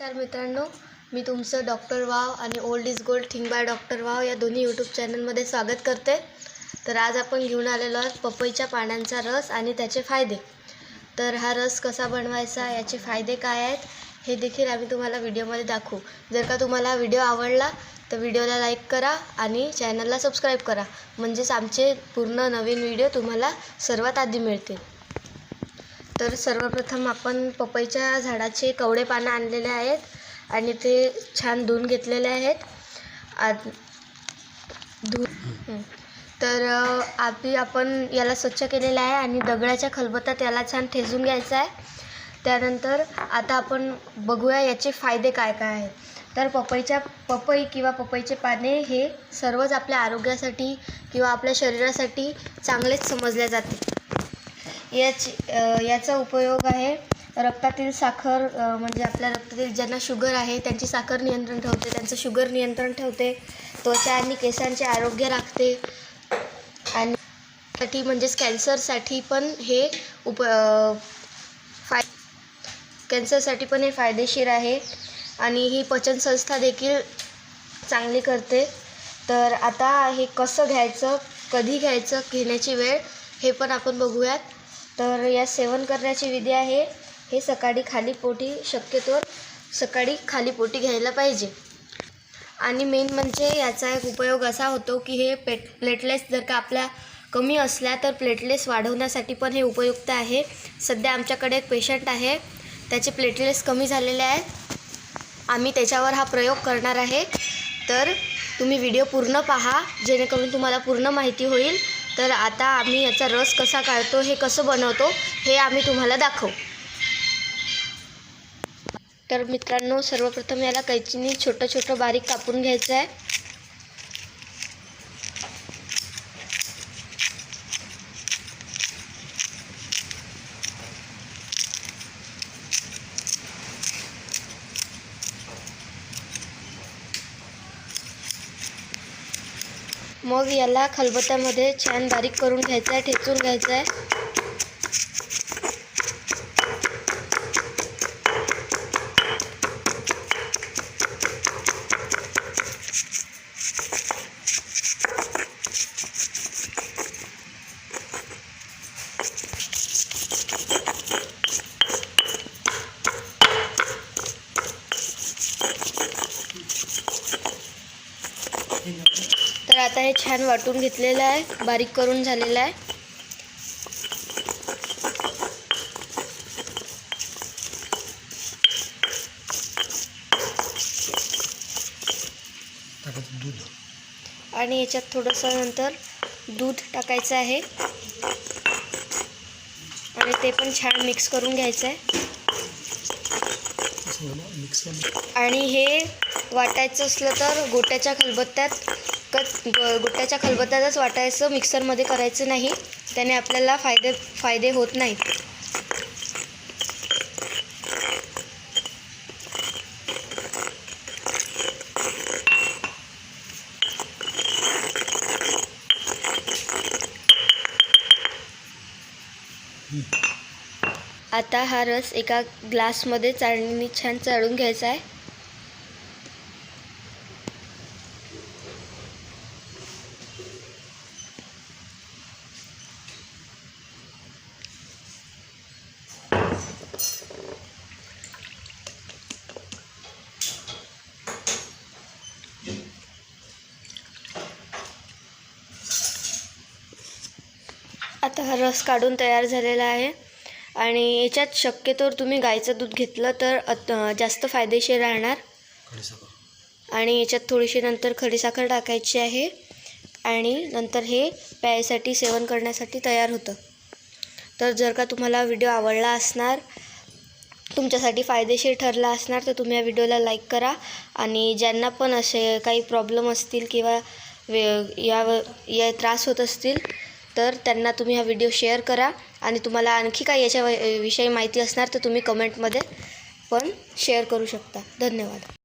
नमस्कार मित्रांनो मी तुमचं डॉक्टर वाव आणि old is gold thing by doctor wow या दोन्ही यूट्यूब चॅनलमध्ये स्वागत करते. तर आज आपण घेऊन आलेलो आहोत पपईच्या पानांचा रस आणि त्याचे फायदे. तर हा रस कसा बनवायचा याचे फायदे काय आहेत हे देखील आम्ही तुम्हाला व्हिडिओमध्ये दाखवू. जर का तुम्हाला व्हिडिओ आवडला तर व्हिडिओला लाईक करा आणि चॅनलला सबस्क्राईब करा. म्हणजेच आमचे पूर्ण नवीन व्हिडिओ तुम्हाला सर्वात आधी मिळतील. तर सर्वप्रथम आपण पपईच्या झाडाचे कवडे पानं आणलेले आहेत आणि ते छान धुवून घेतलेले आहेत. आत धु तर आधी आपण याला स्वच्छ केलेलं आहे आणि दगडाच्या खलबत्तात याला छान ठेचून घ्यायचं आहे. त्यानंतर आता आपण बघूया याचे फायदे काय काय आहेत. तर पपईच्या पपई किंवा पपईचे पाने हे सर्वच आपल्या आरोग्यासाठी किंवा आपल्या शरीरासाठी चांगलेच समजले जाते. याची याचा उपयोग आहे. रक्तातील साखर म्हणजे आपल्या रक्तातील ज्यांना शुगर आहे त्यांची साखर नियंत्रण ठेवते त्यांचं शुगर नियंत्रण ठेवते त्वचा आणि केसांचे आरोग्य राखते. आणि साठी म्हणजेच कॅन्सरसाठी पण हे उप फाय कॅन्सरसाठी पण हे फायदेशीर आहे. आणि ही पचनसंस्था देखील चांगली करते. तर आता हे कसं घ्यायचं कधी घ्यायचं घेण्याची वेळ हे पण आपण बघूयात. तर या सेवन करण्याची विधी आहे. हे सकाळी खाली पोटी शक्यतोवर सकाळी खाली पोटी घ्यायला पाहिजे. आणि मेन म्हणजे याचा एक उपयोग असा होतो की हे पेट प्लेटलेट्स जर का आपल्या कमी असल्या तर प्लेटलेट्स वाढवण्यासाठी पण हे उपयुक्त आहे. सध्या आमच्याकडे एक पेशंट आहे. त्याचे प्लेटलेट्स कमी झालेले आहेत. आम्ही त्याच्यावर हा प्रयोग करणार आहे. तर तुम्ही व्हिडिओ पूर्ण पहा. जेणेकरून तुम्हाला पूर्ण माहिती होईल. तर आता आम्ही याचा रस कसा काढतो हे कसं बनवतो हे आम्ही तुम्हाला दाखवू. तर मित्रांनो सर्वप्रथम याला कैचीने छोटं छोटं बारीक कापून घ्यायचं आहे मग याला खलबत्त्यामध्ये छान बारीक करून घ्यायचं आहे ठेचून घ्यायचं आहे तर आता हे छान वाटून घेतलेलं आहे. बारीक करून झालेलं आहे. दूध. आणि याच्यात थोडंसं नंतर दूध टाकायचं आहे. आणि ते पण छान मिक्स करून घ्यायचं आहे. आणि हे वाटायचं असलं तर गोट्याच्या खलबत्त्यात कच ग- गोट्याच्या खलबत्त्यातच वाटायचं मिक्सरमध्ये करायचं नाही. त्याने आपल्याला फायदे फायदे होत नाहीत. आता हा रस एका ग्लासमध्ये चाळणीने छान चाळून घ्यायचा आहे. रस काढून तयार झालेला आहे. आणि याच्यात शक्यतोवर तुम्ही गाईचं दूध घेतलं तर अत जास्त फायदेशीर राहणार. आणि याच्यात थोडीशी नंतर खडीसाखर टाकायची आहे. आणि नंतर हे प्यायसाठी सेवन करण्यासाठी तयार होतं. तर जर का तुम्हाला व्हिडिओ आवडला असणार तुमच्यासाठी फायदेशीर ठरला असणार तर तुम्ही या व्हिडिओला लाईक करा. आणि ज्यांना पण असे काही प्रॉब्लेम असतील किंवा वे या या त्रास होत असतील तर त्यांना तुम्ही हा व्हिडिओ शेअर करा आणि तुम्हाला आणखी काही याच्या विषयी माहिती असणार तर तुम्ही कमेंटमध्ये पण शेअर करू शकता. धन्यवाद.